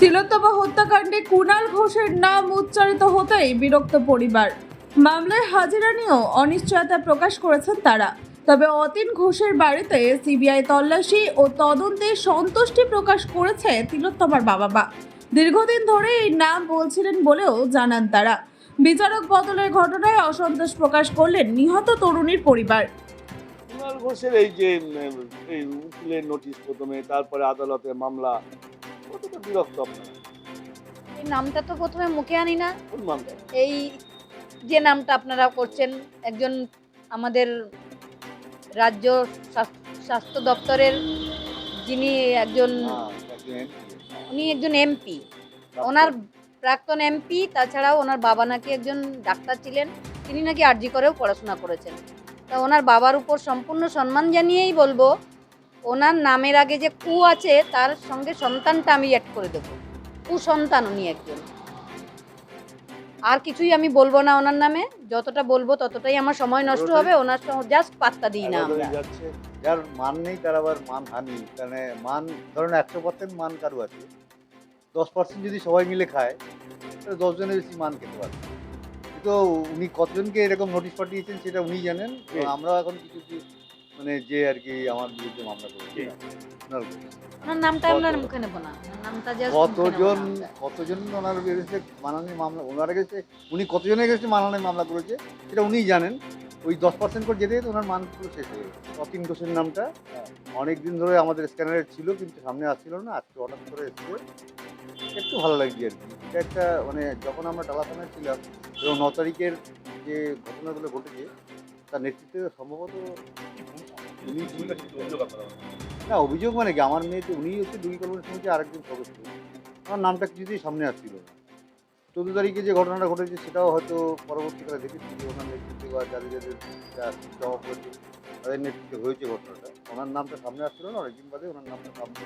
তিলোত্তমা হত্যাকাণ্ডে কুণাল ঘোষের নাম উচ্চারিত হতেই বিরক্ত পরিবার। মামলায় হাজিরা নিয়েও অনিশ্চয়তা প্রকাশ করেছেন তারা। তবে অতীন ঘোষের বাড়িতে সিবিআই তল্লাশি ও তদন্তে সন্তুষ্টি প্রকাশ করেছে তিলোত্তমার বাবা মা দীর্ঘদিন ধরে এই নাম বলছিলেন বলেও জানান তারা। বিচারক বদলের ঘটনায় অসন্তোষ প্রকাশ করলেন নিহত তরুণীর পরিবার। কুণাল ঘোষের এই যে উকিলের নোটিশ প্রথমে, তারপরে আদালতে মামলা কতটা বিরক্ত আপনারা? এই নামটা তো প্রথমে মুখে আনি না। কোন এই যে নামটা আপনারা করছেন একজন আমাদের রাজ্য স্বাস্থ্য দপ্তরের যিনি একজন MP উনি একজন এমপি। ওনার প্রাক্তন এমপি তাছাড়াও ওনার বাবা নাকি একজন ডাক্তার ছিলেন তিনি নাকি আরজি করেও পড়াশোনা করেছেন। তা ওনার বাবার উপর সম্পূর্ণ সম্মান জানিয়েই বলব ওনার নামের আগে যে কু আছে তার সঙ্গে সন্তানটা আমি অ্যাড করে দেবো। কু সন্তান উনি একজন। আর কিছুই আমি বলব না ওনার নামে। যতটা বলব ততটাই আমার সময় নষ্ট হবে ওনার সঙ্গে জাস্ট পাত্তা দিই না আমরা। যাচ্ছে। যার মান নেই তার আবার মান হানি। মানে মান ধরুন একশো পার্সেন্ট মান কারও আছে দশ পার্সেন্ট যদি সবাই মিলে খায় তাহলে দশজনের বেশি মান খেতে পারবে। তো উনি কতজনকে এরকম নোটিশ পাঠিয়েছেন সেটা উনি জানেন? আমরা এখন কিছু মানে যে আর কি আমার বিরুদ্ধে মামলা করেছে। কে? ওনার ওনার নামটা আমরা মুখে নেব না। নামটা জাস্ট কতজন কতজন ওনার বিরুদ্ধে মানহানি মামলা ওনার কাছে উনি কতজনের কাছে মামলা করেছে সেটা উনিই জানেন। ওই দশ পার্সেন্ট করে যেতে যেতে ওনার মান পুরো শেষ হয়ে গেছে। অতীন ঘোষের নামটা? অনেক দিন ধরে আমাদের স্ক্যানারে ছিল কিন্তু সামনে আসছিল না। আজকে হঠাৎ করে এসছে। একটু ভালো লাগছে আর কি। এটা একটা মানে যখন আমরা টালাথানায় ছিলাম এবং ন তারিখের যে ঘটনাগুলো ঘটেছে তার নেতৃত্বে সম্ভবত উনি না, অভিযোগ মানে কি? আমার মেয়ে উনি হচ্ছে দুই কর্মের সঙ্গে আরেকজন সদস্য। আমার নামটা কিছুতেই সামনে আসছিল না। চোদ্দ তারিখে যে ঘটনাটা ঘটেছে, সেটাও হয়তো পরবর্তীকালে দেখেছি যে ওনার নেতৃত্বে বা যাদের যাদের জমা পড়েছে তাদের নেতৃত্বে হয়েছে ঘটনাটা। ওনার নামটা সামনে আসছিল না, অনেকদিন বাদে ওনার নামটা সামনে